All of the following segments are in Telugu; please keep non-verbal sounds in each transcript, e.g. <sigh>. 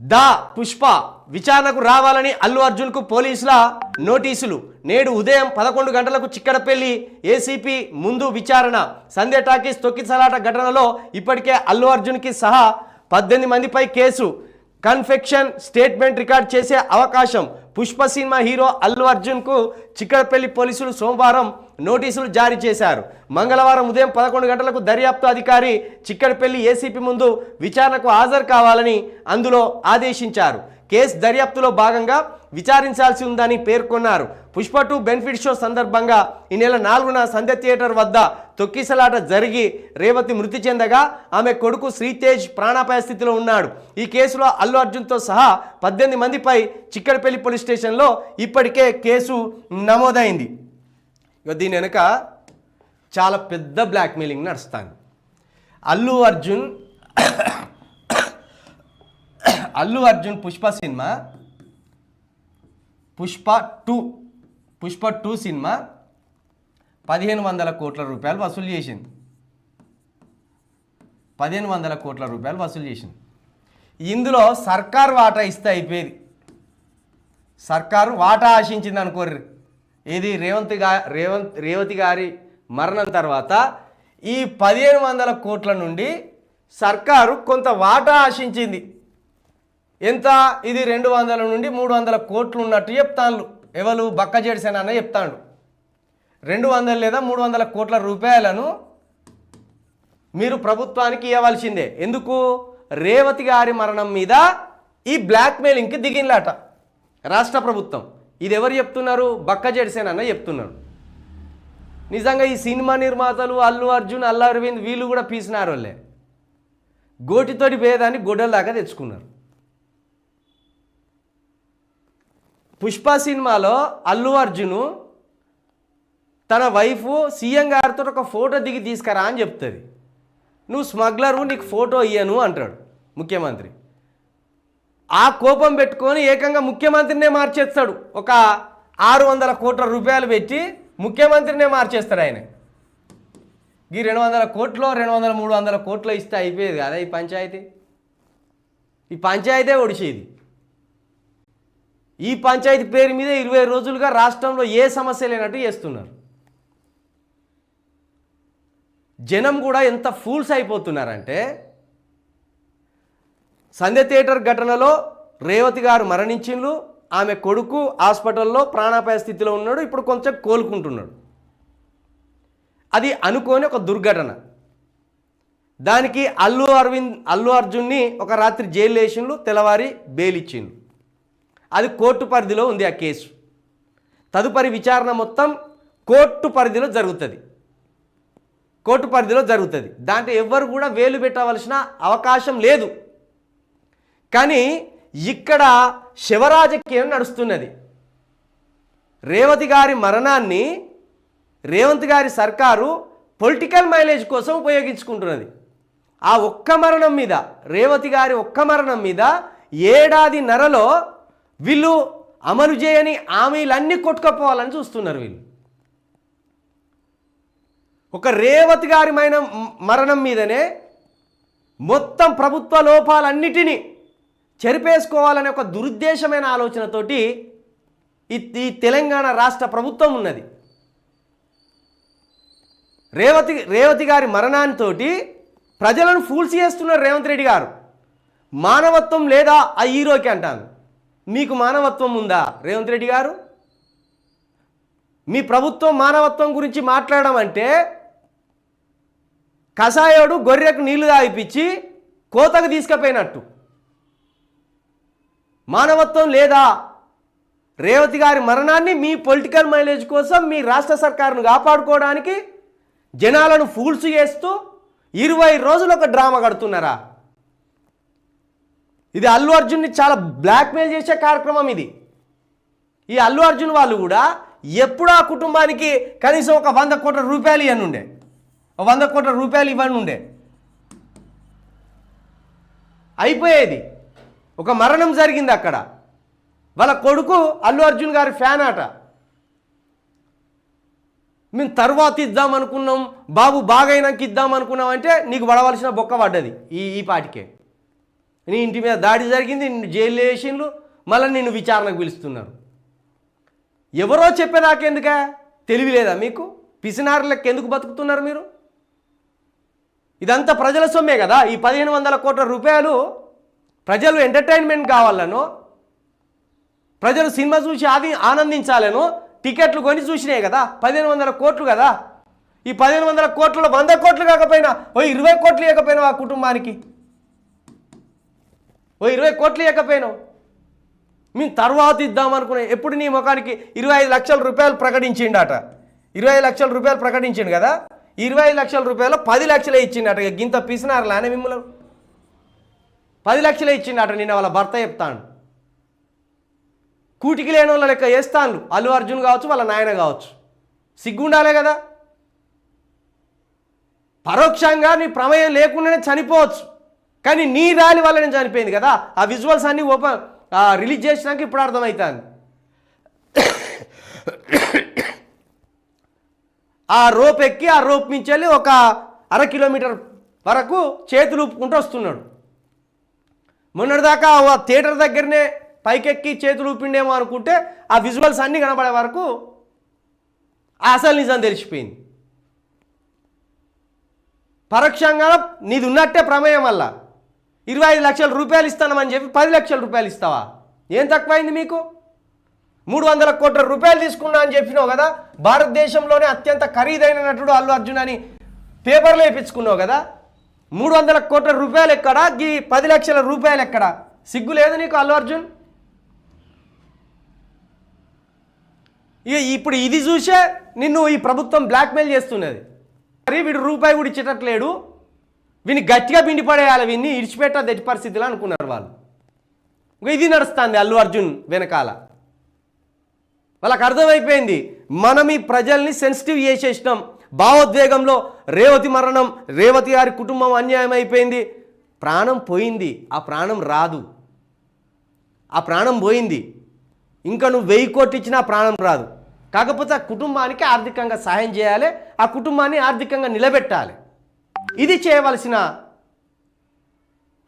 ద పుష్ప విచారణకు రావాలని అల్లు అర్జున్కు పోలీసుల నోటీసులు. నేడు ఉదయం పదకొండు గంటలకు చిక్కడపల్లి ఏసీపీ ముందు విచారణ. సంధ్య టాకీస్ తొక్కిసలాట ఘటనలో ఇప్పటికే అల్లు అర్జున్కి సహా పద్దెనిమిది మందిపై కేసు. కన్ఫెక్షన్ స్టేట్మెంట్ రికార్డ్ చేసే అవకాశం. పుష్ప సినిమా హీరో అల్లు అర్జున్కు చిక్కడపల్లి పోలీసులు సోమవారం నోటీసులు జారీ చేశారు. మంగళవారం ఉదయం పదకొండు గంటలకు దర్యాప్తు అధికారి చిక్కడపల్లి ఏసీపీ ముందు విచారణకు హాజరు కావాలని అందులో ఆదేశించారు. కేసు దర్యాప్తులో భాగంగా విచారించాల్సి ఉందని పేర్కొన్నారు. పుష్ప టూ బెనిఫిట్ షో సందర్భంగా ఈ నెల నాలుగున సంధ్య థియేటర్ వద్ద తొక్కిసలాట జరిగి రేవతి మృతి చెందగా ఆమె కొడుకు శ్రీతేజ్ ప్రాణాపాయ స్థితిలో ఉన్నాడు. ఈ కేసులో అల్లు అర్జున్తో సహా పద్దెనిమిది మందిపై చిక్కడపల్లి పోలీస్ స్టేషన్లో ఇప్పటికే కేసు నమోదైంది. ఇక దీని వెనుక చాలా పెద్ద బ్లాక్మెయిలింగ్ నడుస్తాను Allu Arjun <coughs> Allu Arjun Pushpa cinema Pushpa two Pushpa two cinema పదిహేను వందల కోట్ల రూపాయలు వసూలు చేసింది. పదిహేను వందల కోట్ల రూపాయలు వసూలు చేసింది. ఇందులో సర్కారు వాటా ఇస్తే అయిపోయేది. సర్కారు వాటా ఆశించింది అనుకోర్రి. ఇది రేవంత్గా రేవంత్ రేవతి గారి మరణం తర్వాత ఈ పదిహేను వందల కోట్ల నుండి సర్కారు కొంత వాటా ఆశించింది. ఎంత? ఇది రెండు వందల నుండి మూడు వందల కోట్లు ఉన్నట్టు చెప్తాను ఎవరు బక్క జడిసన్ అన్న చెప్తాడు. రెండు వందలు లేదా మూడు వందల కోట్ల రూపాయలను మీరు ప్రభుత్వానికి ఇవ్వవలసిందే ఎందుకు? రేవతి గారి మరణం మీద ఈ బ్లాక్మెయిలింగ్కి దిగిందట రాష్ట్ర ప్రభుత్వం. ఇది ఎవరు చెప్తున్నారు? బక్క జడిసేన్ అన్న చెప్తున్నారు. నిజంగా ఈ సినిమా నిర్మాతలు అల్లు అర్జున్ అల్లు అరవింద్ వీళ్ళు కూడా పీసినారు వాళ్ళే గోటితోటి భేదాన్ని గొడ్డల దాకా తెచ్చుకున్నారు. పుష్ప సినిమాలో అల్లు అర్జును తన వైఫ్ సీఎం గారితో ఒక ఫోటో దిగి తీసుకురా అని చెప్తుంది. నువ్వు స్మగ్లరు నీకు ఫోటో ఇయ్యను అంటాడు ముఖ్యమంత్రి. ఆ కోపం పెట్టుకొని ఏకంగా ముఖ్యమంత్రినే మార్చేస్తాడు. ఒక ఆరు వందల కోట్ల రూపాయలు పెట్టి ముఖ్యమంత్రినే మార్చేస్తాడు ఆయన. ఈ రెండు వందల కోట్లు రెండు వందల మూడు వందల కోట్లు ఇస్తే అయిపోయేది కదా ఈ పంచాయతీ? ఈ పంచాయతీ ఒడిచేది ఈ పంచాయతీ పేరు మీద ఇరవై రోజులుగా రాష్ట్రంలో ఏ సమస్య లేనట్టు చేస్తున్నారు. జనం కూడా ఎంత ఫూల్స్ అయిపోతున్నారంటే సంధ్య థియేటర్ ఘటనలో రేవతి గారు మరణించిండ్రు ఆమె కొడుకు హాస్పిటల్లో ప్రాణాపాయ స్థితిలో ఉన్నాడు. ఇప్పుడు కొంచెం కోలుకుంటున్నాడు. అది అనుకోని ఒక దుర్ఘటన. దానికి అల్లు అరవింద్ అల్లు అర్జున్ని ఒక రాత్రి జైలు వేసిండ్రు తెల్లవారి బెయిల్ ఇచ్చిండ్రు అది కోర్టు పరిధిలో ఉంది ఆ కేసు. తదుపరి విచారణ మొత్తం కోర్టు పరిధిలో జరుగుతుంది. కోర్టు పరిధిలో జరుగుతుంది. దాంట్లో ఎవ్వరు కూడా వేలు పెట్టవలసిన అవకాశం లేదు. కానీ ఇక్కడ శివరాజకీయం నడుస్తున్నది. రేవతి గారి మరణాన్ని రేవంత్ గారి సర్కారు పొలిటికల్ మైలేజ్ కోసం ఉపయోగించుకుంటున్నది. ఆ ఒక్క మరణం మీద రేవతి గారి ఒక్క మరణం మీద ఏడాది నరలో వీళ్ళు అమలు చేయని హామీలన్నీ కొట్టుకుపోవాలని చూస్తున్నారు వీళ్ళు. ఒక రేవతి గారి మైన మరణం మీదనే మొత్తం ప్రభుత్వ లోపాలన్నిటినీ చెరిపేసుకోవాలనే ఒక దురుద్దేశమైన ఆలోచనతోటి ఈ ఈ తెలంగాణ రాష్ట్ర ప్రభుత్వం ఉన్నది. రేవతి రేవతి గారి మరణాంతో ప్రజలను ఫూల్స్ చేస్తున్నారు రేవంత్ రెడ్డి గారు. మానవత్వం లేదా ఆ హీరోకి అంటాను. మీకు మానవత్వం ఉందా రేవంత్ రెడ్డి గారు? మీ ప్రభుత్వం మానవత్వం గురించి మాట్లాడడం అంటే కషాయోడు గొర్రెకు నీళ్ళు తాగిపించి కోతకు తీసుకుపోయినట్టు. మానవత్వం లేదా? రేవతి గారి మరణాన్ని మీ పొలిటికల్ మైలేజ్ కోసం మీ రాష్ట్ర సర్కారును కాపాడుకోవడానికి జనాలను ఫూల్స్ చేస్తూ ఇరవై రోజులు ఒక డ్రామా కడుతున్నారా? ఇది అల్లు అర్జున్ని చాలా బ్లాక్మెయిల్ చేసే కార్యక్రమం ఇది. ఈ అల్లు అర్జున్ వాళ్ళు కూడా ఎప్పుడు ఆ కుటుంబానికి కనీసం ఒక వంద కోట్ల రూపాయలు ఇవ్వనుండే. వంద కోట్ల రూపాయలు ఇవ్వనుండే. అయిపోయేది. ఒక మరణం జరిగింది అక్కడ. వాళ్ళ కొడుకు అల్లు అర్జున్ గారి ఫ్యాన్ ఆట. మేము తర్వాత ఇద్దాం అనుకున్నాం బాబు బాగైనాక ఇద్దాం అనుకున్నాం అంటే నీకు పడవలసిన బొక్క పడ్డది ఈ ఈ పాటికే. నీ ఇంటి మీద దాడి జరిగింది నిన్ను జైలు వేసిండ్రు మళ్ళీ నిన్ను విచారణకు పిలుస్తున్నారు. ఎవరో చెప్పేదాకెందుక తెలివి లేదా మీకు? పిసినారులకు ఎందుకు బతుకుతున్నారు మీరు? ఇదంతా ప్రజల సొమ్మే కదా? ఈ పదిహేను వందల కోట్ల రూపాయలు ప్రజలు ఎంటర్టైన్మెంట్ కావాలనో ప్రజలు సినిమా చూసి ఆది ఆనందించాలనో టికెట్లు కొని చూసినాయి కదా పదిహేను వందల కోట్లు కదా. ఈ పదిహేను వందల కోట్లలో వంద కోట్లు కాకపోయినా ఓ ఇరవై కోట్లు ఇవ్వకపోయినావు ఆ కుటుంబానికి. ఓ ఇరవై కోట్లు ఇవ్వకపోయినావు. మేము తర్వాత ఇద్దామనుకునే ఎప్పుడు నీ ముఖానికి ఇరవై ఐదు లక్షల రూపాయలు ప్రకటించిండట. ఇరవై లక్షల రూపాయలు ప్రకటించిండు కదా ఇరవై లక్షల రూపాయలు పది లక్షలే ఇచ్చిండట. ఇక గింత పిసినారులానే మిమ్మల్ని. పది లక్షలే ఇచ్చిండట నిన్న వాళ్ళ భర్త చెప్తాను కూటికి లేని వాళ్ళ లెక్క వేస్తాను అల్లు అర్జున్ కావచ్చు వాళ్ళ నాయన కావచ్చు. సిగ్గుండాలే కదా. పరోక్షంగా నీ ప్రమేయం లేకుండానే చనిపోవచ్చు. కానీ నీ ర్యాలీ వల్లనే చనిపోయింది కదా. ఆ విజువల్స్ అన్నీ ఓపెన్ రిలీజ్ చేసినాక ఇప్పుడు అర్థమవుతుంది ఆ రోప్ ఎక్కి ఆ రోప్ నుంచి వెళ్ళి ఒక అర కిలోమీటర్ వరకు చేతులు ఊపుకుంటూ వస్తున్నాడు. మొన్నటిదాకా ఆ థియేటర్ దగ్గరనే పైకెక్కి చేతులు ఊపిండేమో అనుకుంటే ఆ విజువల్స్ అన్నీ కనబడే వరకు అసలు నిజం తెలిసిపోయింది. పరోక్షంగా నీది ఉన్నట్టే ప్రమేయం వల్ల. ఇరవై ఐదు లక్షల రూపాయలు ఇస్తానమని చెప్పి పది లక్షల రూపాయలు ఇస్తావా? ఏం తక్కువైంది మీకు? మూడు వందల కోట్ల రూపాయలు తీసుకున్నా అని చెప్పినావు కదా? భారతదేశంలోనే అత్యంత ఖరీదైన నటుడు అల్లు అర్జున్ అని పేపర్లో వేయించుకున్నావు కదా? మూడు వందల కోట్ల రూపాయలు ఎక్కడా? గీ పది లక్షల రూపాయలు ఎక్కడా? సిగ్గు లేదు నీకు అల్లు అర్జున్? ఇక ఇప్పుడు ఇది చూసే నిన్ను ఈ ప్రభుత్వం బ్లాక్మెయిల్ చేస్తున్నది. మరి వీడు రూపాయి కూడా ఇచ్చేటట్లేడు. వీని గట్టిగా పిండి పడేయాలి వీన్ని ఇడిచిపెట్ట దట్టి పరిస్థితిలో అనుకున్నారు వాళ్ళు. ఇది నడుస్తుంది అల్లు అర్జున్ వెనకాల. వాళ్ళకి అర్థమైపోయింది. మనం ఈ ప్రజల్ని సెన్సిటివ్ చేసేసినాం. భావోద్వేగంలో రేవతి మరణం రేవతి గారి కుటుంబం అన్యాయం అయిపోయింది ప్రాణం పోయింది. ఆ ప్రాణం రాదు. ఆ ప్రాణం పోయింది. ఇంకా నువ్వు వెయ్యి కోట్లు ఇచ్చినా ప్రాణం రాదు. కాకపోతే ఆ కుటుంబానికి ఆర్థికంగా సహాయం చేయాలి. ఆ కుటుంబాన్ని ఆర్థికంగా నిలబెట్టాలి. ఇది చేయవలసిన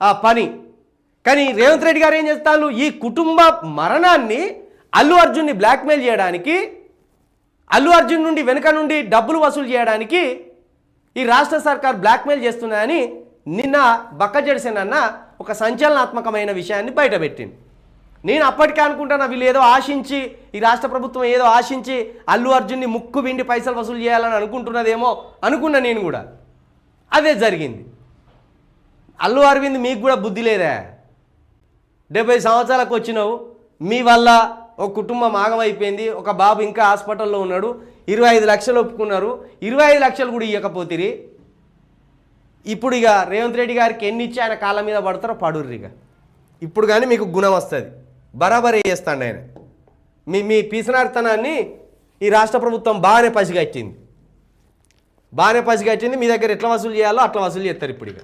ఆ పని. కానీ రేవంత్ రెడ్డి గారు ఏం చేస్తాను ఈ కుటుంబ మరణాన్ని అల్లు అర్జున్ని బ్లాక్మెయిల్ చేయడానికి అల్లు అర్జున్ నుండి వెనుక నుండి డబ్బులు వసూలు చేయడానికి ఈ రాష్ట్ర సర్కార్ బ్లాక్మెయిల్ చేస్తున్నాయని నిన్న బక్కజడిసెన్ అన్న ఒక సంచలనాత్మకమైన విషయాన్ని బయటపెట్టింది. నేను అప్పటికే అనుకుంటాను వీళ్ళు ఏదో ఆశించి ఈ రాష్ట్ర ప్రభుత్వం ఏదో ఆశించి అల్లు అర్జున్ని ముక్కు విండి పైసలు వసూలు చేయాలని అనుకుంటున్నదేమో అనుకున్నా నేను కూడా. అదే జరిగింది. అల్లు అరవింద్ మీకు కూడా బుద్ధి లేదా? డెబ్బై సంవత్సరాలకు వచ్చినావు మీ వల్ల ఒక కుటుంబం ఆగమైపోయింది. ఒక బాబు ఇంకా హాస్పిటల్లో ఉన్నాడు. ఇరవై ఐదు లక్షలు ఒప్పుకున్నారు. ఇరవై ఐదు లక్షలు కూడా ఇవ్వకపోతిరి ఇప్పుడు ఇక రేవంత్ రెడ్డి గారికి ఎన్ని ఇచ్చి ఆయన కాళ్ళ మీద పడతారో పడుర్రి ఇక. ఇప్పుడు కానీ మీకు గుణం వస్తుంది. బరాబరే చేస్తాడు ఆయన. మీ మీ పీసనార్తనాన్ని ఈ రాష్ట్ర ప్రభుత్వం బాగానే పసిగట్టింది. బాగానే పసిగట్టింది. మీ దగ్గర ఎట్లా వసూలు చేయాలో అట్లా వసూలు చేస్తారు ఇప్పుడు ఇక.